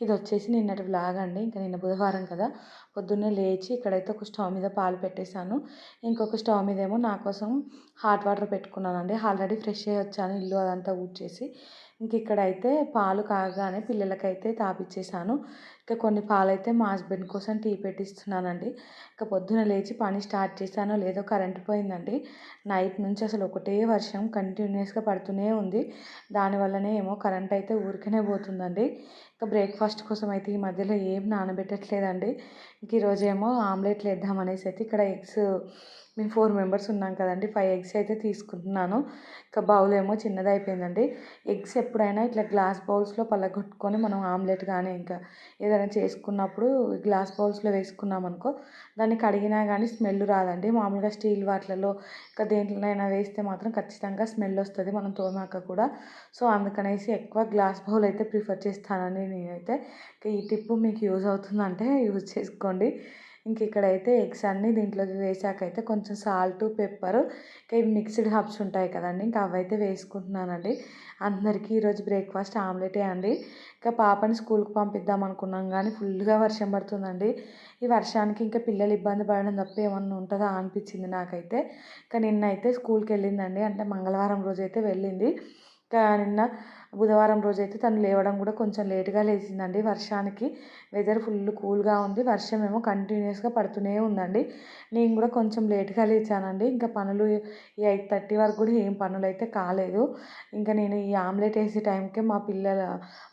ఇది వచ్చేసి నిన్నటి వ్లాగ్ అండి. ఇంకా నిన్న బుధవారం కదా. పొద్దున్నే లేచి ఇక్కడైతే ఒక స్టవ్ మీద పాలు పెట్టేశాను. ఇంకొక స్టవ్ మీద ఏమో నా కోసం హాట్ వాటర్ పెట్టుకున్నానండి. ఆల్రెడీ ఫ్రెష్ అయ్యి వచ్చాను ఇల్లు అదంతా ఊడ్చేసి. ఇంక ఇక్కడైతే పాలు కాగానే పిల్లలకైతే తాపిచ్చేసాను ఇంకా కొన్ని పాలైతే మా హస్బెండ్ కోసం టీ పెట్టిస్తున్నానండి. ఇంకా పొద్దున లేచి పని స్టార్ట్ చేశానో లేదో కరెంట్ పోయిందండి. నైట్ నుంచి అసలు ఒకటే వర్షం కంటిన్యూస్గా పడుతూనే ఉంది. దానివల్లనే ఏమో కరెంట్ అయితే ఊరికనే పోతుందండి. ఇంకా బ్రేక్ఫాస్ట్ కోసం అయితే ఈ మధ్యలో ఏం నానబెట్టట్లేదండి. ఇంక ఈరోజేమో ఆమ్లెట్లు వేద్దామనేసి అయితే ఇక్కడ ఎగ్స్ మేము ఫోర్ మెంబర్స్ ఉన్నాం కదండి. ఫైవ్ ఎగ్స్ అయితే తీసుకుంటున్నాను. ఇంకా బౌల్ ఏమో చిన్నది అయిపోయిందండి. ఎగ్స్ ఎప్పుడైనా ఇట్లా గ్లాస్ బౌల్స్లో పలగొట్టుకొని మనం ఆమ్లెట్ కానీ ఇంకా ఏదైనా చేసుకున్నప్పుడు గ్లాస్ బౌల్స్లో వేసుకున్నాం అనుకో దాన్ని కడిగినా కానీ స్మెల్ రాదండి. మామూలుగా స్టీల్ వాటిలలో ఇంకా దేంట్లోనైనా వేస్తే మాత్రం ఖచ్చితంగా స్మెల్ వస్తుంది మనం తోమాక కూడా. సో అందుకనేసి ఎక్కువ గ్లాస్ బౌల్ అయితే ప్రిఫర్ చేస్తానని నేనైతే. ఈ టిప్పు మీకు యూజ్ అవుతుందంటే యూజ్ చేసుకోండి. ఇంక ఇక్కడైతే ఎగ్స్ అన్నీ దీంట్లోకి వేసాకైతే కొంచెం సాల్ట్ పెప్పర్ ఇంకా ఇవి మిక్స్డ్ హబ్స్ ఉంటాయి కదండి. ఇంకా అవైతే వేసుకుంటున్నానండి. అందరికీ ఈరోజు బ్రేక్ఫాస్ట్ ఆమ్లెటే అండి. ఇంకా పాపని స్కూల్కి పంపిద్దాం అనుకున్నాం కానీ ఫుల్గా వర్షం పడుతుందండి. ఈ వర్షానికి ఇంకా పిల్లలు ఇబ్బంది పడడం తప్ప ఏమన్నా ఉంటుందా అనిపించింది నాకైతే. ఇంకా నిన్న అయితే స్కూల్కి వెళ్ళిందండి. అంటే మంగళవారం రోజు అయితే వెళ్ళింది. నిన్న బుధవారం రోజు అయితే తను లేవడం కూడా కొంచెం లేటుగా లేచిందండి. వర్షానికి వెదర్ ఫుల్ కూల్గా ఉంది. వర్షం ఏమో కంటిన్యూస్గా పడుతూనే ఉందండి. నేను కూడా కొంచెం లేటుగా లేచానండి. ఇంకా పనులు ఈ ఎయిట్ థర్టీ వరకు కూడా ఏం పనులు అయితే కాలేదు. ఇంకా నేను ఈ ఆమ్లెట్ వేసే టైంకే మా పిల్లల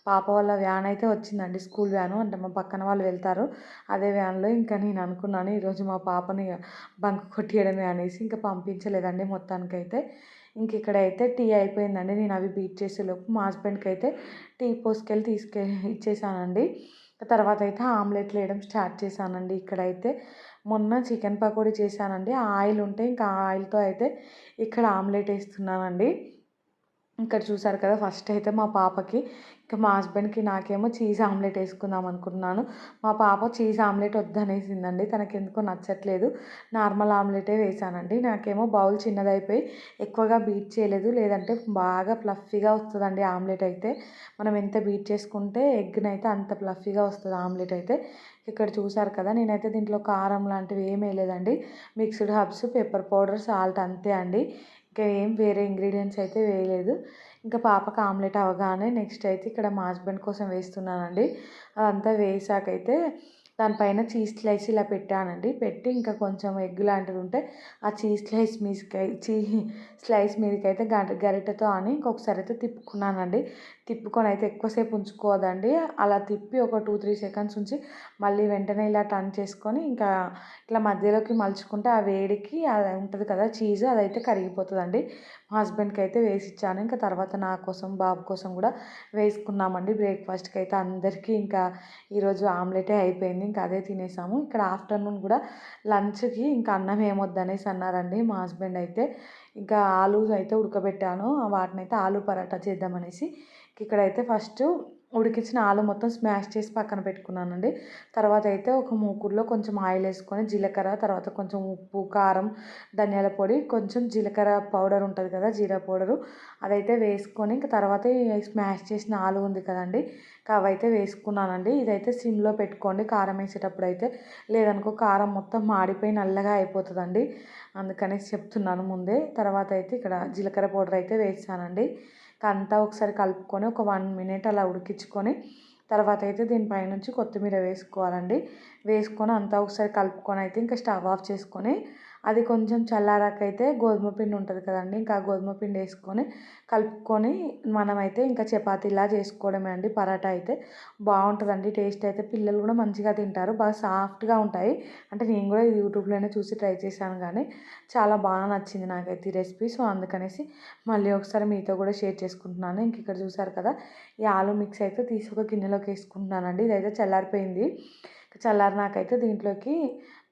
పాప వాళ్ళ వ్యాన్ అయితే వచ్చిందండి స్కూల్ వ్యాను. అంటే మా పక్కన వాళ్ళు వెళ్తారు. అదే వ్యాన్లో ఇంకా నేను అనుకున్నాను ఈరోజు మా పాపని బంక్ కొట్టియడమే అనేసి ఇంకా పంపించలేదండి మొత్తానికైతే. ఇంక అయితే టీ అయిపోయిందండి. నేను అవి బీట్ చేసేలోపు మా హస్బెండ్కి అయితే టీ పోసుకెళ్ళి తీసుకె ఇచ్చేసానండి. తర్వాత అయితే ఆమ్లెట్లు వేయడం స్టార్ట్ చేశానండి. ఇక్కడైతే మొన్న చికెన్ పకోడీ చేశానండి. ఆయిల్ ఉంటే ఇంకా ఆయిల్తో అయితే ఇక్కడ ఆమ్లెట్ వేస్తున్నానండి. ఇక్కడ చూసారు కదా ఫస్ట్ అయితే మా పాపకి ఇంకా మా హస్బెండ్కి నాకేమో చీజ్ ఆమ్లెట్ వేసుకుందాం అనుకున్నాను మా పాప చీజ్ ఆమ్లెట్ వద్దనేసిందండి. తనకి ఎందుకో నచ్చట్లేదు. నార్మల్ ఆమ్లెటే వేసానండి. నాకేమో బౌల్ చిన్నదైపోయి ఎక్కువగా బీట్ చేయలేదు. లేదంటే బాగా ఫ్లఫీగా వస్తుందండి ఆమ్లెట్ అయితే. మనం ఎంత బీట్ చేసుకుంటే ఎగ్నైతే అంత ఫ్లఫీగా వస్తుంది ఆమ్లెట్ అయితే. ఇక్కడ చూసారు కదా నేనైతే దీంట్లో కారం లాంటివి ఏమీ వేయలేదండి. Mixed herbs pepper powder salt అంతే అండి. ఇంకా ఏం వేరే ఇంగ్రీడియంట్స్ అయితే వేయలేదు. ఇంకా పాపకు ఆమ్లెట్ అవగానే నెక్స్ట్ అయితే ఇక్కడ మా హస్బెండ్ కోసం వేస్తున్నానండి. అదంతా వేసాకైతే దానిపైన చీజ్ స్లైస్ ఇలా పెట్టానండి. పెట్టి ఇంకా కొంచెం ఎగ్ లాంటిది ఉంటే ఆ చీజ్ స్లైస్ మీదకి చీ స్లైస్ మీదకైతే అయితే గరిటెతో అని ఇంకొకసారి అయితే తిప్పుకున్నానండి. తిప్పుకొని అయితే ఎక్కువసేపు ఉంచుకోదండి అలా తిప్పి ఒక టూ త్రీ సెకండ్స్ ఉంచి మళ్ళీ వెంటనే ఇలా టర్న్ చేసుకొని ఇంకా ఇట్లా మధ్యలోకి మలుచుకుంటే ఆ వేడికి అది ఉంటుంది కదా చీజ్ అదైతే కరిగిపోతుందండి. మా హస్బెండ్కి అయితే వేసి ఇచ్చాను ఇంకా తర్వాత నా కోసం బాబు కోసం కూడా వేసుకున్నామండి. బ్రేక్ఫాస్ట్కి అయితే అందరికీ ఇంకా ఈరోజు ఆమ్లెటే అయిపోయింది. ఇంకా అదే తినేసాము. ఇక్కడ ఆఫ్టర్నూన్ కూడా లంచ్కి ఇంకా అన్నం ఏమొద్దనేసి అన్నారండి మా హస్బెండ్ అయితే. ఇంకా ఆలూస్ అయితే ఉడకబెట్టాను. వాటిని అయితే పరాటా చేద్దామనేసి. ఇక్కడైతే ఫస్ట్ ఉడికించిన ఆలు మొత్తం స్మాష్ చేసి పక్కన పెట్టుకున్నానండి. తర్వాత అయితే ఒక మూకుడులో కొంచెం ఆయిల్ వేసుకొని జీలకర్ర తర్వాత కొంచెం ఉప్పు కారం ధనియాల పొడి కొంచెం జీలకర్ర పౌడర్ ఉంటుంది కదా జీరా పౌడరు. అదైతే వేసుకొని ఇంకా తర్వాత స్మాష్ చేసిన ఆలు ఉంది కదండి అవైతే వేసుకున్నానండి. ఇదైతే సిమ్లో పెట్టుకోండి కారం వేసేటప్పుడు అయితే. లేదనుకో కారం మొత్తం మాడిపోయి నల్లగా అయిపోతుందండి. అందుకనేసి చెప్తున్నాను ముందే. తర్వాత అయితే ఇక్కడ జీలకర్ర పౌడర్ అయితే వేసానండి. అంతా ఒకసారి కలుపుకొని ఒక వన్ మినిట్ అలా ఉడికించుకొని తర్వాత అయితే దీనిపైనుంచి కొత్తిమీర వేసుకోవాలండి. వేసుకొని అంతా ఒకసారి కలుపుకొని అయితే ఇంకా స్టవ్ ఆఫ్ చేసుకొని అది కొంచెం చల్లారాకైతే గోధుమ పిండి ఉంటుంది కదండి. ఇంకా గోధుమ పిండి వేసుకొని కలుపుకొని మనమైతే ఇంకా చపాతీలా చేసుకోవడమే అండి. పరాటా అయితే బాగుంటుందండి. టేస్ట్ అయితే పిల్లలు కూడా మంచిగా తింటారు. బాగా సాఫ్ట్గా ఉంటాయి. అంటే నేను కూడా యూట్యూబ్లోనే చూసి ట్రై చేశాను కానీ చాలా బాగా నచ్చింది నాకైతే ఈ రెసిపీ. సో అందుకనేసి మళ్ళీ ఒకసారి మీతో కూడా షేర్ చేసుకుంటున్నాను. ఇంక ఇక్కడ చూసారు కదా ఈ ఆలు మిక్స్ అయితే తీసి ఒక గిన్నెలోకి వేసుకుంటున్నానండి. ఇదైతే చల్లారిపోయింది. చల్లారినాకైతే దీంట్లోకి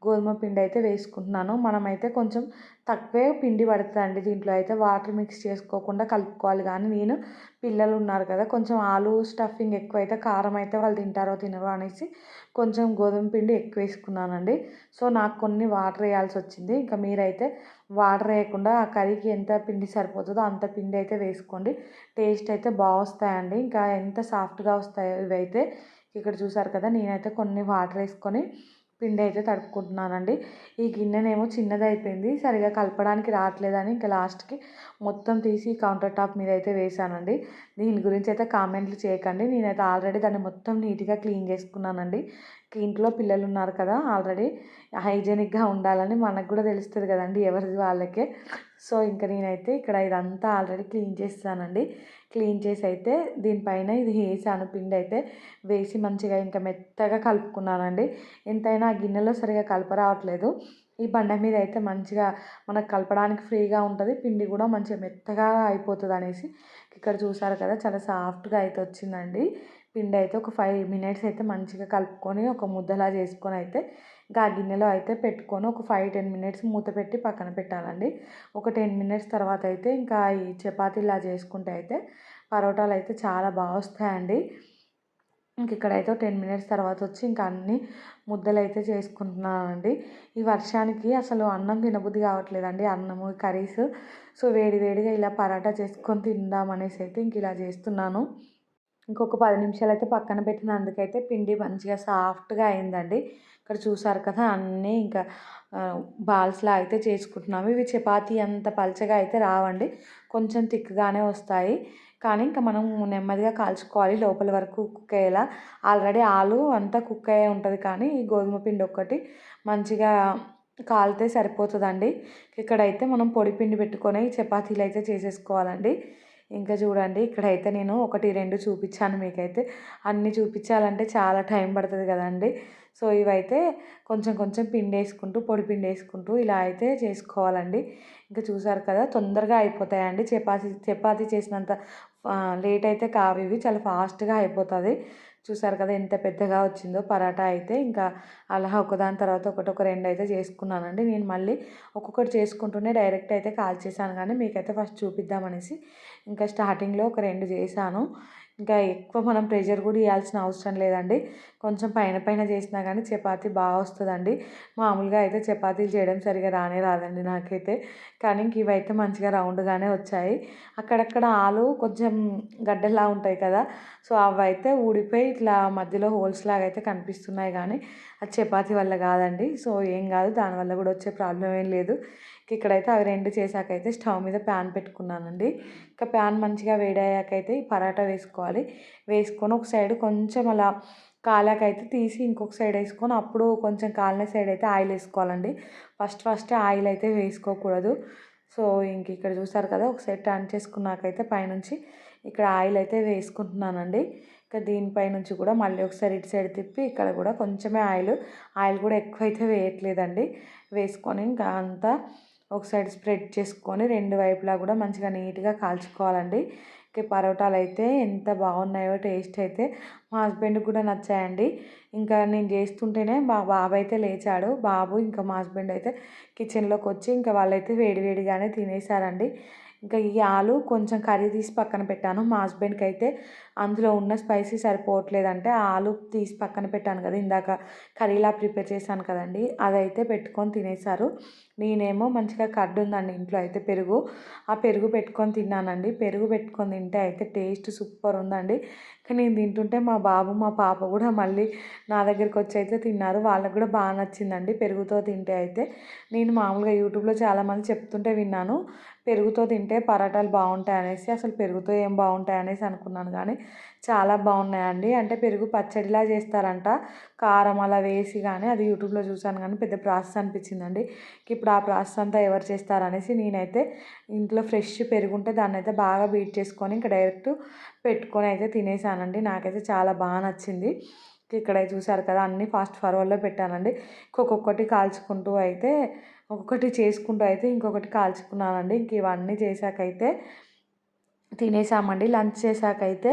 గోధుమ పిండి అయితే వేసుకుంటున్నాను. మనమైతే కొంచెం తక్కువే పిండి పడుతుందండి దీంట్లో. అయితే వాటర్ మిక్స్ చేసుకోకుండా కలుపుకోవాలి. కానీ నేను పిల్లలు ఉన్నారు కదా కొంచెం ఆలు స్టఫింగ్ ఎక్కువైతే కారం అయితే వాళ్ళు తింటారో తినరో అనేసి కొంచెం గోధుమ పిండి ఎక్కువ వేసుకున్నానండి. సో నాకు కొన్ని వాటర్ వేయాల్సి వచ్చింది. ఇంకా మీరైతే వాటర్ వేయకుండా ఆ కర్రీకి ఎంత పిండి సరిపోతుందో అంత పిండి అయితే వేసుకోండి. టేస్ట్ అయితే బాగా వస్తాయండి. ఇంకా ఎంత సాఫ్ట్గా వస్తాయో ఇవైతే ఇక్కడ చూసారు కదా నేనైతే కొన్ని వాటర్ వేసుకొని పిండి అయితే తడుపుకుంటున్నానండి. ఈ గిన్నెనేమో చిన్నది అయిపోయింది సరిగా కలపడానికి రావట్లేదని ఇంకా లాస్ట్కి మొత్తం తీసి కౌంటర్ టాప్ మీద అయితే వేసానండి దీని గురించి అయితే కామెంట్లు చేయకండి. నేనైతే ఆల్రెడీ దాన్ని మొత్తం నీట్గా క్లీన్ చేసుకున్నానండి. ఇంట్లో పిల్లలు ఉన్నారు కదా ఆల్రెడీ హైజీనిక్గా ఉండాలని మనకు కూడా తెలుస్తుంది కదండి ఎవరిది వాళ్ళకే. సో ఇంకా నేనైతే ఇక్కడ ఇదంతా ఆల్రెడీ క్లీన్ చేస్తానండి. క్లీన్ చేసి అయితే దీనిపైన ఇది వేసాను. పిండి అయితే వేసి మంచిగా ఇంకా మెత్తగా కలుపుకున్నానండి. ఎంతైనా ఆ గిన్నెలో సరిగా కలప రావట్లేదు. ఈ బండ మీద అయితే మంచిగా మనకు కలపడానికి ఫ్రీగా ఉంటుంది. పిండి కూడా మంచిగా మెత్తగా అయిపోతుంది అనేసి ఇక్కడ చూసారు కదా చాలా సాఫ్ట్గా అయితే వచ్చిందండి. పిండి అయితే ఒక ఫైవ్ మినిట్స్ అయితే మంచిగా కలుపుకొని ఒక ముద్దలా చేసుకొని అయితే ఇంకా ఆ గిన్నెలో అయితే పెట్టుకొని ఒక ఫైవ్ టెన్ మినిట్స్ మూత పెట్టి పక్కన పెట్టాలండి. ఒక టెన్ మినిట్స్ తర్వాత అయితే ఇంకా ఈ చపాతీలా చేసుకుంటే అయితే పరోటాలు అయితే చాలా బాగా వస్తాయండి. ఇంక ఇక్కడైతే టెన్ మినిట్స్ తర్వాత వచ్చి ఇంకా అన్ని ముద్దలు అయితే చేసుకుంటున్నానండి. ఈ వర్షానికి అసలు అన్నం తినబుద్ధి కావట్లేదండి. అన్నము కర్రీస్. సో వేడి వేడిగా ఇలా పరాటా చేసుకొని తిందామనేసి అయితే ఇంక ఇలా చేస్తున్నాను. ఇంకొక పది నిమిషాలు అయితే పక్కన పెట్టినందుకైతే పిండి మంచిగా సాఫ్ట్గా అయిందండి. ఇక్కడ చూసారు కదా అన్నీ ఇంకా బాల్స్లా అయితే చేసుకుంటున్నాము. ఇవి చపాతీ అంత పలచగా అయితే రావండి. కొంచెం థిక్గానే వస్తాయి. కానీ ఇంకా మనం నెమ్మదిగా కాల్చుకోవాలి. లోపల వరకు కుక్ అయ్యేలా. ఆల్రెడీ ఆలు అంతా కుక్ అయ్యే ఉంటుంది కానీ ఈ గోధుమ పిండి ఒక్కటి మంచిగా కాలితే సరిపోతుందండి. ఇక్కడైతే మనం పొడి పిండి పెట్టుకొని చపాతీలు అయితే చేసేసుకోవాలండి. ఇంకా చూడండి ఇక్కడైతే నేను ఒకటి రెండు చూపించాను మీకైతే. అన్నీ చూపించాలంటే చాలా టైం పడుతుంది కదండి. సో ఇవైతే కొంచెం కొంచెం పిండి వేసుకుంటూ పొడి పిండి వేసుకుంటూ ఇలా అయితే చేసుకోవాలండి. ఇంకా చూసారు కదా తొందరగా అయిపోతాయండి. చపాతీ చపాతీ చేసినంత లేట్ అయితే కావు ఇవి. చాలా ఫాస్ట్గా అయిపోతుంది. చూసారు కదా ఎంత పెద్దగా వచ్చిందో పరాటా అయితే. ఇంకా అలా ఒకదాని తర్వాత ఒకటి ఒక రెండు అయితే చేసుకున్నానండి. నేను మళ్ళీ ఒక్కొక్కటి చేసుకుంటూనే డైరెక్ట్ అయితే కాల్ చేశాను. కానీ మీకైతే ఫస్ట్ చూపిద్దామనేసి ఇంకా స్టార్టింగ్లో ఒక రెండు చేశాను. ఇంకా ఎక్కువ మనం ప్రెషర్ కూడా ఇవ్వాల్సిన అవసరం లేదండి. కొంచెం పైన పైన చేసినా కానీ చపాతీ బాగా వస్తుందండి. మామూలుగా అయితే చపాతీలు చేయడం సరిగా రానే రాదండి నాకైతే. కానీ ఇంక ఇవైతే మంచిగా రౌండ్గానే వచ్చాయి. అక్కడక్కడ ఆలు కొంచెం గడ్డలా ఉంటాయి కదా సో అవి అయితే ఊడిపోయి ఇట్లా మధ్యలో హోల్స్ లాగా అయితే కనిపిస్తున్నాయి కానీ అది చపాతీ వల్ల కాదండి. సో ఏం కాదు దానివల్ల కూడా వచ్చే ప్రాబ్లం ఏం లేదు. ఇక్కడైతే అవి రెండు చేశాకైతే స్టవ్ మీద ప్యాన్ పెట్టుకున్నానండి. ఇంకా ప్యాన్ మంచిగా వేడయ్యాకైతే ఈ పరాటా వేసుకోవాలి. వేసుకొని ఒక సైడ్ కొంచెం అలా కాలాకైతే తీసి ఇంకొక సైడ్ వేసుకొని అప్పుడు కొంచెం కాలిన సైడ్ అయితే ఆయిల్ వేసుకోవాలండి. ఫస్ట్ ఫస్ట్ ఆయిల్ అయితే వేసుకోకూడదు. సో ఇంక ఇక్కడ చూసారు కదా ఒక సైడ్ టర్న్ చేసుకున్నాకైతే పైనుంచి ఇక్కడ ఆయిల్ అయితే వేసుకుంటున్నానండి. ఇంకా దీనిపై నుంచి కూడా మళ్ళీ ఒకసారి ఇటు సైడ్ తిప్పి ఇక్కడ కూడా కొంచెమే ఆయిల్. ఆయిల్ కూడా ఎక్కువ అయితే వేయట్లేదండి. వేసుకొని ఇంకా అంతా ఒక సైడ్ స్ప్రెడ్ చేసుకొని రెండు వైపులా కూడా మంచిగా నీట్గా కాల్చుకోవాలండి. ఇక పరోటాలు అయితే ఎంత బాగున్నాయో టేస్ట్ అయితే మా హస్బెండ్కి కూడా నచ్చాయండి. ఇంకా నేను చేస్తుంటేనే మా బాబు అయితే లేచాడు. బాబు ఇంకా మా హస్బెండ్ అయితే కిచెన్లోకి వచ్చి ఇంకా వాళ్ళైతే వేడివేడిగానే తినేసారండి. ఇంకా ఈ ఆలు కొంచెం కర్రీ తీసి పక్కన పెట్టాను. మా హస్బెండ్కి అయితే అందులో ఉన్న స్పైసీ సరిపోవట్లేదంటే ఆలు తీసి పక్కన పెట్టాను కదా ఇందాక కర్రీలా ప్రిపేర్ చేశాను కదండి అదైతే పెట్టుకొని తినేసారు. నేనేమో మంచిగా కర్డ్ ఉందండి ఇంట్లో అయితే పెరుగు. ఆ పెరుగు పెట్టుకొని తిన్నానండి. పెరుగు పెట్టుకొని తింటే అయితే టేస్ట్ సూపర్ ఉందండి. కానీ నేను తింటుంటే మా బాబు మా పాప కూడా మళ్ళీ నా దగ్గరికి వచ్చి అయితే తిన్నారు. వాళ్ళకి కూడా బాగా నచ్చిందండి పెరుగుతో తింటే అయితే. నేను మామూలుగా యూట్యూబ్లో చాలామంది చెప్తుంటే విన్నాను. పెరుగుతో తింటే పరాటాలు బాగుంటాయి అనేసి అసలు పెరుగుతో ఏం బాగుంటాయి అనేసి అనుకున్నాను కానీ చాలా బాగున్నాయండి. అంటే పెరుగు పచ్చడిలా చేస్తారంట. కారం అలా వేసి కానీ అది యూట్యూబ్లో చూసాను కానీ పెద్ద ప్రాసెస్ అనిపించిందండి. ఇప్పుడు ఆ ప్రాసెస్ అంతా ఎవరు చేస్తారు అనేసి నేనైతే ఇంట్లో ఫ్రెష్ పెరుగు ఉంటే దాన్ని అయితే బాగా బీట్ చేసుకొని ఇంకా డైరెక్ట్ పెట్టుకొని అయితే తినేసానండి. నాకైతే చాలా బాగా నచ్చింది. ఇక్కడ చూసారు కదా అన్నీ ఫాస్ట్ ఫార్వర్డ్లో పెట్టానండి. ఒక్కొక్కటి కాల్చుకుంటూ అయితే ఒక్కొక్కటి చేసుకుంటూ అయితే ఇంకొకటి కాల్చుకున్నానండి. ఇంక ఇవన్నీ చేశాకైతే తినేసామండి. లంచ్ చేశాకైతే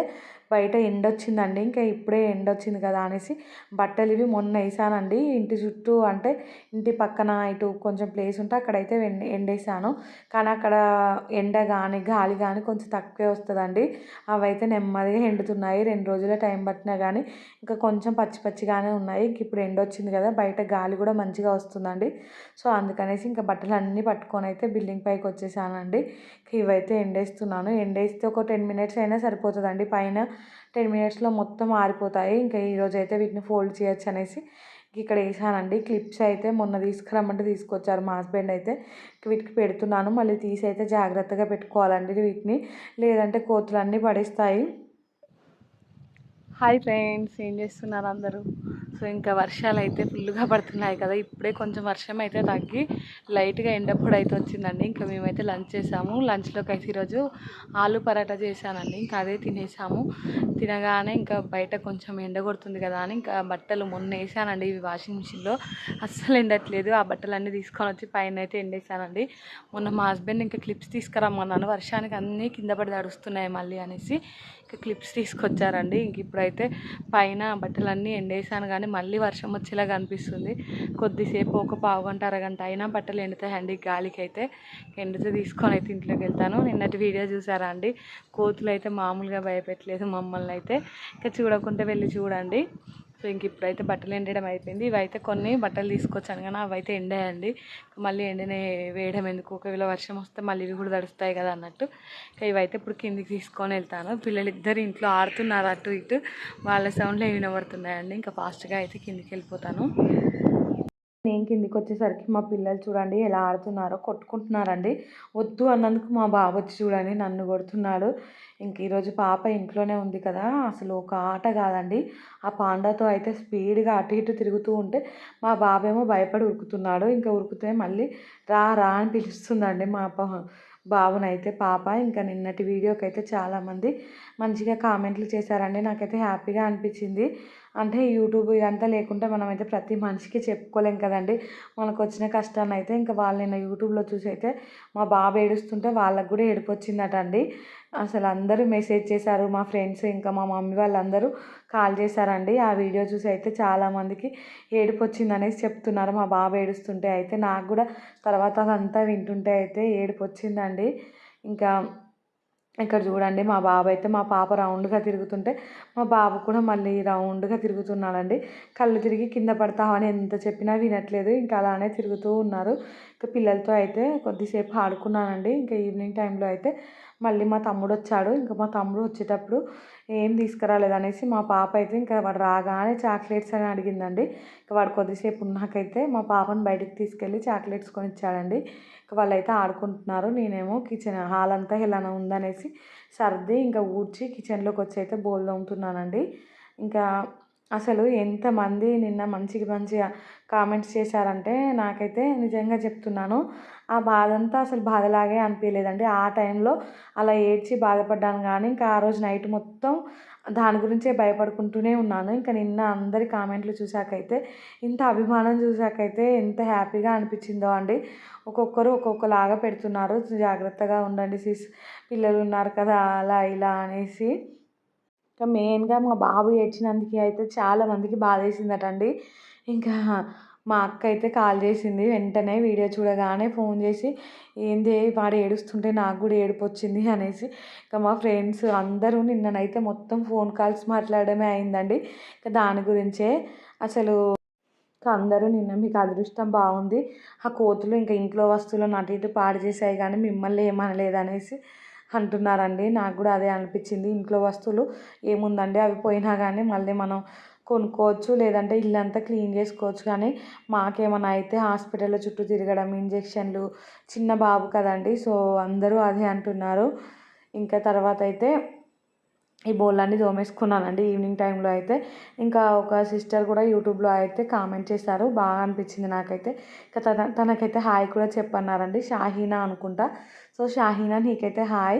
బయట ఎండ వచ్చిందండి ఇంకా ఇప్పుడే ఎండ వచ్చింది కదా అనేసి బట్టలు ఇవి మొన్న వేసానండి ఇంటి చుట్టూ అంటే ఇంటి పక్కన ఇటు కొంచెం ప్లేస్ ఉంటే అక్కడైతే ఎండేసాను. కానీ అక్కడ ఎండ కానీ గాలి కానీ కొంచెం తక్కువే వస్తుందండి. అవి అయితే నెమ్మదిగా ఎండుతున్నాయి. రెండు రోజుల టైం పట్టినా కానీ ఇంకా కొంచెం పచ్చి పచ్చిగానే ఉన్నాయి. ఇంక ఇప్పుడు ఎండ వచ్చింది కదా బయట గాలి కూడా మంచిగా వస్తుందండి. సో అందుకనేసి ఇంకా బట్టలు అన్నీ పట్టుకొని అయితే బిల్డింగ్ పైకి వచ్చేసానండి. ఇవైతే ఎండేస్తున్నాను. ఎండేస్తే ఒక టెన్ మినిట్స్ అయినా సరిపోతుందండి. పైన టెన్ మినిట్స్లో మొత్తం ఆరిపోతాయి. ఇంకా ఈరోజు అయితే వీటిని ఫోల్డ్ చేయొచ్చు అనేసి ఇక్కడ వేసానండి. క్లిప్స్ అయితే మొన్న తీసుకురమ్మంటే తీసుకొచ్చారు మా హస్బెండ్ అయితే. వీటికి పెడుతున్నాను. మళ్ళీ తీసి అయితే జాగ్రత్తగా పెట్టుకోవాలండి వీటిని. లేదంటే కోతులన్నీ పడేస్తాయి. హాయ్ ఫ్రెండ్స్ ఏం చేస్తున్నారు అందరూ? సో ఇంకా వర్షాలు అయితే ఫుల్గా పడుతున్నాయి కదా. ఇప్పుడే కొంచెం వర్షం అయితే తగ్గి లైట్గా ఎండప్పుడు అయితే వచ్చిందండి. ఇంకా మేమైతే లంచ్ చేసాము. లంచ్లోకి అయితే ఈరోజు ఆలు పరాటా చేశానండి. ఇంకా అదే తినేసాము. తినగానే ఇంకా బయట కొంచెం ఎండ కొడుతుంది కదా అని ఇంకా బట్టలు మొన్న వేసానండి ఇవి వాషింగ్ మిషన్లో. అస్సలు ఎండట్లేదు. ఆ బట్టలన్నీ తీసుకొని వచ్చి పైన అయితే ఎండేసానండి. మొన్న మా హస్బెండ్ ఇంకా క్లిప్స్ తీసుకురమ్మన్నాను. వర్షానికి అన్నీ కింద పడి తడుస్తున్నాయి మళ్ళీ అనేసి. క్లిప్స్ తీసుకొచ్చారండి. ఇంక ఇప్పుడైతే పైన బట్టలన్నీ ఎండేసాను కానీ మళ్ళీ వర్షం వచ్చేలాగా అనిపిస్తుంది కొద్దిసేపు ఒక పావు గంట అరగంట అయినా బట్టలు ఎండుతాయండి గాలికి అయితే ఎండితే తీసుకొని అయితే ఇంట్లోకి వెళ్తాను. నిన్నటి వీడియో చూసారా అండి? కోతులు అయితే మామూలుగా భయపెట్టలేదు. మమ్మల్ని అయితే ఇంకా చూడకుండా వెళ్ళి చూడండి. సో ఇంక ఇప్పుడైతే బట్టలు ఎండడం అయిపోయింది. ఇవైతే కొన్ని బట్టలు తీసుకొచ్చాను కానీ అవి అయితే ఎండాయండి. మళ్ళీ ఎండనే వేయడం ఎందుకు? ఒకవేళ వర్షం వస్తే మళ్ళీ ఇవి కూడా తడుస్తాయి కదా అన్నట్టు. ఇంకా ఇవైతే ఇప్పుడు కిందికి తీసుకొని వెళ్తాను. పిల్లలు ఇద్దరు ఇంట్లో ఆడుతున్నారు అటు ఇటు. వాళ్ళ సౌండ్లో వినబడుతున్నాయండి. ఇంకా ఫాస్ట్గా అయితే కిందికి వెళ్ళిపోతాను. నేను కిందికి వచ్చేసరికి మా పిల్లలు చూడండి ఎలా ఆడుతున్నారో కొట్టుకుంటున్నారండి. వద్దు అన్నందుకు మా బాబు వచ్చి చూడండి నన్ను కొడుతున్నాడు. ఇంక ఈరోజు పాప ఇంట్లోనే ఉంది కదా అసలు ఒక ఆట కాదండి. ఆ పాండాతో అయితే స్పీడ్గా అటు ఇటు తిరుగుతూ ఉంటే మా బాబేమో భయపడి ఉరుకుతున్నాడు. ఇంకా ఉరికితే మళ్ళీ రా రా అని పిలుస్తుందండి మా బాబునైతే పాప. ఇంకా నిన్నటి వీడియోకి అయితే చాలామంది మంచిగా కామెంట్లు చేశారండి. నాకైతే హ్యాపీగా అనిపించింది. అంటే యూట్యూబ్ ఇదంతా లేకుంటే మనమైతే ప్రతి మనిషికి చెప్పుకోలేం కదండి. మనకు వచ్చిన కష్టాన్ని అయితే ఇంకా వాళ్ళు నిన్న యూట్యూబ్లో చూసి అయితే మా బాబు ఏడుస్తుంటే వాళ్ళకు కూడా ఏడిపొచ్చిందట అండి అసలు అందరూ మెసేజ్ చేశారు మా ఫ్రెండ్స్ ఇంకా మా మమ్మీ వాళ్ళందరూ కాల్ చేశారండి. ఆ వీడియో చూసి అయితే చాలామందికి ఏడుపు వచ్చిందనేసి చెప్తున్నారు. మా బాబు ఏడుస్తుంటే అయితే నాకు కూడా తర్వాత అదంతా వింటుంటే అయితే ఏడుపు వచ్చిందండి. ఇంకా ఇక్కడ చూడండి మా బాబు అయితే మా పాప రౌండ్గా తిరుగుతుంటే మా బాబు కూడా మళ్ళీ రౌండ్గా తిరుగుతున్నాడండి. కళ్ళు తిరిగి కింద పడతామని ఎంత చెప్పినా వినట్లేదు. ఇంకా అలానే తిరుగుతూ ఉన్నారు. ఇంకా పిల్లలతో అయితే కొద్దిసేపు ఆడుకున్నానండి. ఇంకా ఈవినింగ్ టైంలో అయితే మళ్ళీ మా తమ్ముడు వచ్చాడు. ఇంకా మా తమ్ముడు వచ్చేటప్పుడు ఏం తీసుకురాలేదు అనేసి మా పాప అయితే ఇంకా వాడు రాగానే చాక్లెట్స్ అని అడిగిందండి. ఇంకా వాడు కొద్దిసేపు ఉన్నాకైతే మా పాపను బయటికి తీసుకెళ్ళి చాక్లెట్స్ కొనిచ్చాడండి. ఇంకా వాళ్ళైతే ఆడుకుంటున్నారు. నేనేమో కిచెన్ హాల్ అంతా ఇలా ఉందనేసి సర్ది ఇంకా ఊడ్చి కిచెన్లోకి వచ్చి అయితే బోల్ తోముతున్నానండి. ఇంకా అసలు ఎంతమంది నిన్న మంచికి మంచిగా కామెంట్స్ చేశారంటే నాకైతే నిజంగా చెప్తున్నాను. ఆ బాధ అంతా అసలు బాధలాగే అనిపించలేదండి ఆ టైంలో అలా ఏడ్చి బాధపడ్డాను కానీ ఇంకా ఆ రోజు నైట్ మొత్తం దాని గురించే భయపడుకుంటూనే ఉన్నాను. ఇంకా నిన్న అందరి కామెంట్లు చూసాకైతే ఇంత అభిమానం చూసాకైతే ఎంత హ్యాపీగా అనిపించిందో అండి. ఒక్కొక్కరు ఒక్కొక్కలాగా పెడుతున్నారు. జాగ్రత్తగా ఉండండి సిస్ పిల్లలు ఉన్నారు కదా అలా ఇలా అనేసి. ఇంకా మెయిన్గా మా బాబు ఏడ్చినందుకు అయితే చాలా మందికి బాధ వేసిందటండి ఇంకా మా అక్క అయితే కాల్ చేసింది వెంటనే వీడియో చూడగానే ఫోన్ చేసి ఏంది వాడు ఏడుస్తుంటే నాకు కూడా ఏడుపు వచ్చింది అనేసి. ఇంకా మా ఫ్రెండ్స్ అందరూ నిన్ననైతే మొత్తం ఫోన్ కాల్స్ మాట్లాడమే అయిందండి. ఇంకా దాని గురించే అసలు అందరూ నిన్న మీకు అదృష్టం బాగుంది. ఆ కోతులు ఇంకా ఇంట్లో వస్తువులను అటు ఇటు పాడు చేసాయి కానీ మిమ్మల్ని ఏమనలేదు అనేసి. అంటున్నారండి. నాకు కూడా అదే అనిపించింది. ఇంట్లో వస్తువులు ఏముందండి? అవి పోయినా కానీ మళ్ళీ మనం కొనుక్కోవచ్చు లేదంటే ఇల్లంతా క్లీన్ చేసుకోవచ్చు. కానీ మాకేమైనా అయితే హాస్పిటల్లో చుట్టూ తిరగడం ఇంజెక్షన్లు చిన్న బాబు కదండి. సో అందరూ అదే అంటున్నారు. ఇంకా తర్వాత అయితే ఈ బోళ్ళన్నీ తోమేసుకున్నానండి ఈవినింగ్ టైంలో అయితే. ఇంకా ఒక సిస్టర్ కూడా యూట్యూబ్లో అయితే కామెంట్ చేశారు. బాగా అనిపించింది నాకైతే. ఇంకా తన తనకైతే హాయ్ కూడా చెప్పన్నారండి. షాహీనా అనుకుంటా. సో షాహీనా నీకైతే హాయ్.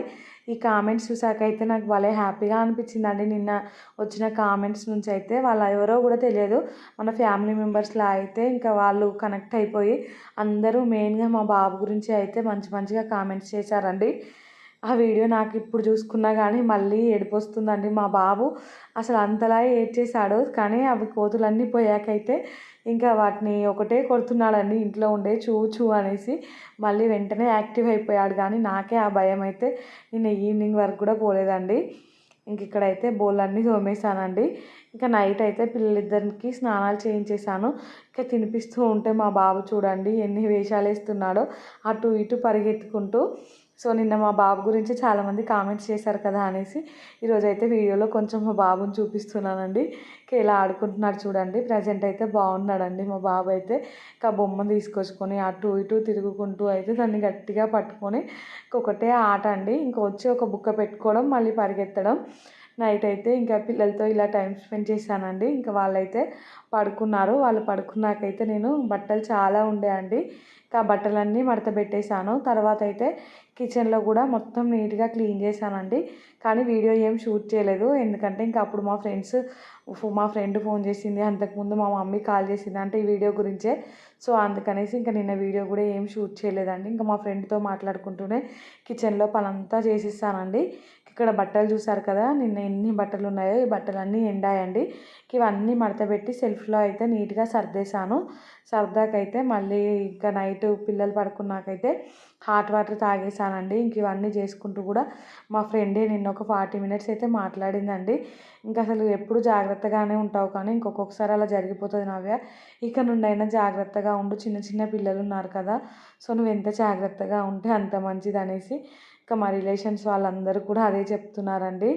ఈ కామెంట్స్ చూసాకైతే నాకు భలే హ్యాపీగా అనిపించిందండి. నిన్న వచ్చిన కామెంట్స్ నుంచి అయితే వాళ్ళు ఎవరో కూడా తెలియదు. మన ఫ్యామిలీ మెంబర్స్లా అయితే ఇంకా వాళ్ళు కనెక్ట్ అయిపోయి అందరూ మెయిన్గా మా బాబు గురించి అయితే మంచి మంచిగా కామెంట్స్ చేశారండి. ఆ వీడియో నాకు ఇప్పుడు చూసుకున్నా కానీ మళ్ళీ ఏడిపోస్తుందండి మా బాబు. అసలు అంతలా ఏడ్చేసాడు కానీ అవి కోతులన్నీ పోయాకైతే ఇంకా వాటిని ఒకటే కొడుతున్నాడండి ఇంట్లో ఉండే చూ చూ అనేసి. మళ్ళీ వెంటనే యాక్టివ్ అయిపోయాడు కానీ నాకే ఆ భయం అయితే నిన్న ఈవినింగ్ వరకు కూడా పోలేదండి. ఇంక ఇక్కడైతే బోళ్ళన్నీ తోమేశానండి. ఇంకా నైట్ అయితే పిల్లలిద్దరికి స్నానాలు చేయించేశాను. ఇంకా తినిపిస్తూ ఉంటే మా బాబు చూడండి ఎన్ని వేషాలు వేస్తున్నాడో అటు ఇటు పరిగెత్తుకుంటూ. సో నిన్న మా బాబు గురించి చాలామంది కామెంట్స్ చేశారు కదా అనేసి ఈరోజైతే వీడియోలో కొంచెం మా బాబుని చూపిస్తున్నానండి. ఇలా ఆడుకుంటున్నాడు చూడండి. ప్రజెంట్ అయితే బాగున్నాడండి. మా బాబు అయితే ఇంకా బొమ్మ తీసుకొచ్చుకొని అటు ఇటు తిరుగుకుంటూ అయితే దాన్ని గట్టిగా పట్టుకొని ఒకటే ఆట అండి. ఇంకా వచ్చి ఒక బుక్క పెట్టుకోవడం మళ్ళీ పరిగెత్తడం. నైట్ అయితే ఇంకా పిల్లలతో ఇలా టైం స్పెండ్ చేశానండి. ఇంకా వాళ్ళైతే పడుకున్నారు. వాళ్ళు పడుకున్నాకైతే నేను బట్టలు చాలా ఉండే అండి. ఇంకా బట్టలన్నీ మడతపెట్టేశాను తర్వాత అయితే కిచెన్లో కూడా మొత్తం నీట్గా క్లీన్ చేశానండి. కానీ వీడియో ఏం షూట్ చేయలేదు. ఎందుకంటే ఇంకా అప్పుడు మా ఫ్రెండ్స్ మా ఫ్రెండ్ ఫోన్ చేసింది. అంతకుముందు మా మమ్మీ కాల్ చేసింది. అంటే ఈ వీడియో గురించే. సో అందుకనేసి ఇంకా నిన్న వీడియో కూడా ఏం షూట్ చేయలేదండి. ఇంకా మా ఫ్రెండ్తో మాట్లాడుకుంటూనే కిచెన్లో పనంతా చేసిస్తానండి ఇక్కడ బట్టలు చూసారు కదా నిన్న ఎన్ని బట్టలు ఉన్నాయో ఈ బట్టలన్నీ ఎండాయండి. ఇవన్నీ మడతపెట్టి సెల్ఫ్లో అయితే నీట్గా సర్దేశాను. సర్దాకైతే మళ్ళీ ఇంకా నైట్ పిల్లలు పడుకున్నాకైతే హాట్ వాటర్ తాగేసానండి ఇంక ఇవన్నీ చేసుకుంటూ కూడా మా ఫ్రెండే నిన్న ఒక ఫార్టీ మినిట్స్ అయితే మాట్లాడిందండి. ఇంకా అసలు ఎప్పుడు జాగ్రత్తగానే ఉంటావు కానీ ఇంకొకసారి అలా జరిగిపోతుంది నవ్య. ఇక నుండి అయినా జాగ్రత్తగా ఉండు. చిన్న చిన్న పిల్లలు ఉన్నారు కదా సో నువ్వు ఎంత జాగ్రత్తగా ఉంటే అంత మంచిది అనేసి ఇంకా మా రిలేషన్స్ వాళ్ళందరూ కూడా అదే చెప్తున్నారండి.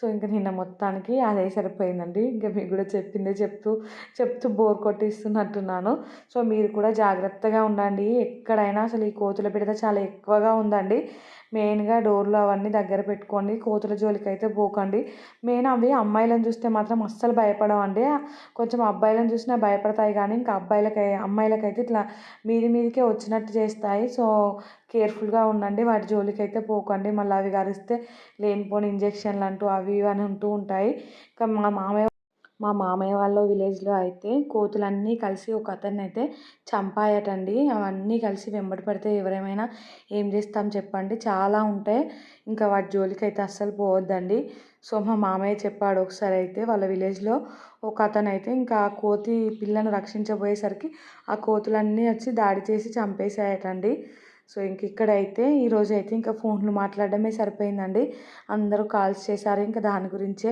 సో ఇంకా నిన్న మొత్తానికి అదే సరిపోయిందండి. ఇంకా మీకు కూడా చెప్పిందే చెప్తూ చెప్తూ బోర్ కొట్టిస్తున్నట్టున్నాను. సో మీరు కూడా జాగ్రత్తగా ఉండండి. ఎక్కడైనా అసలు ఈ కోతుల పిడత చాలా ఎక్కువగా ఉందండి. మెయిన్గా డోర్లు అవన్నీ దగ్గర పెట్టుకోండి కోతుల జోలికి అయితే పోకండి. మెయిన్ అవి అమ్మాయిలను చూస్తే మాత్రం అస్సలు భయపడవండి. కొంచెం అబ్బాయిలను చూసినా భయపడతాయి కానీ ఇంకా అబ్బాయిలకి అమ్మాయిలకైతే ఇట్లా మీది మీదికే వచ్చినట్టు చేస్తాయి. సో కేర్ఫుల్గా ఉండండి వాటి జోలికి అయితే పోకండి. మళ్ళీ అవి కరిస్తే లేనిపోని ఇంజెక్షన్లు అంటూ అవి ఇవి అని ఉంటూ ఉంటాయి. ఇంకా మా మామయ్య మా మామయ్య వాళ్ళ విలేజ్లో అయితే కోతులన్నీ కలిసి ఒక అతన్ని అయితే చంపాయటండి. అవన్నీ కలిసి వెంబడి పడితే ఎవరేమైనా ఏం చేస్తాం చెప్పండి. చాలా ఉంటాయి. ఇంకా వాటి జోలికి అయితే అస్సలు పోవద్దండి. సో మా మామయ్య చెప్పాడు ఒకసారి అయితే వాళ్ళ విలేజ్లో ఒక అతను అయితే ఇంకా కోతి పిల్లను రక్షించబోయేసరికి ఆ కోతులన్నీ వచ్చి దాడి చేసి చంపేసాయటండి సో ఇంక ఇక్కడైతే ఈరోజు అయితే ఇంకా ఫోన్లు మాట్లాడడమే సరిపోయిందండి. అందరూ కాల్స్ చేశారు. ఇంకా దాని గురించే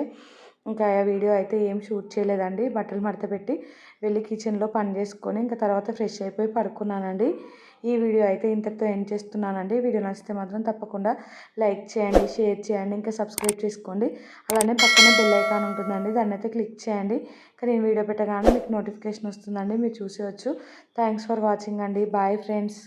ఇంకా ఆ వీడియో అయితే ఏం షూట్ చేయలేదండి. బట్టలు మడత పెట్టి వెళ్ళి కిచెన్లో పని చేసుకొని ఇంకా తర్వాత ఫ్రెష్ అయిపోయి పడుకున్నానండి. ఈ వీడియో అయితే ఇంతటితో ఎండ్ చేస్తున్నానండి. వీడియో నచ్చితే మాత్రం తప్పకుండా లైక్ చేయండి షేర్ చేయండి ఇంకా సబ్స్క్రైబ్ చేసుకోండి. అలానే పక్కనే బెల్ ఐకాన్ ఉంటుందండి. దాన్ని అయితే క్లిక్ చేయండి. ఇంకా నేను వీడియో పెట్టగానే మీకు నోటిఫికేషన్ వస్తుందండి. మీరు చూసేవచ్చు థ్యాంక్స్ ఫర్ వాచింగ్ అండి. Bye friends.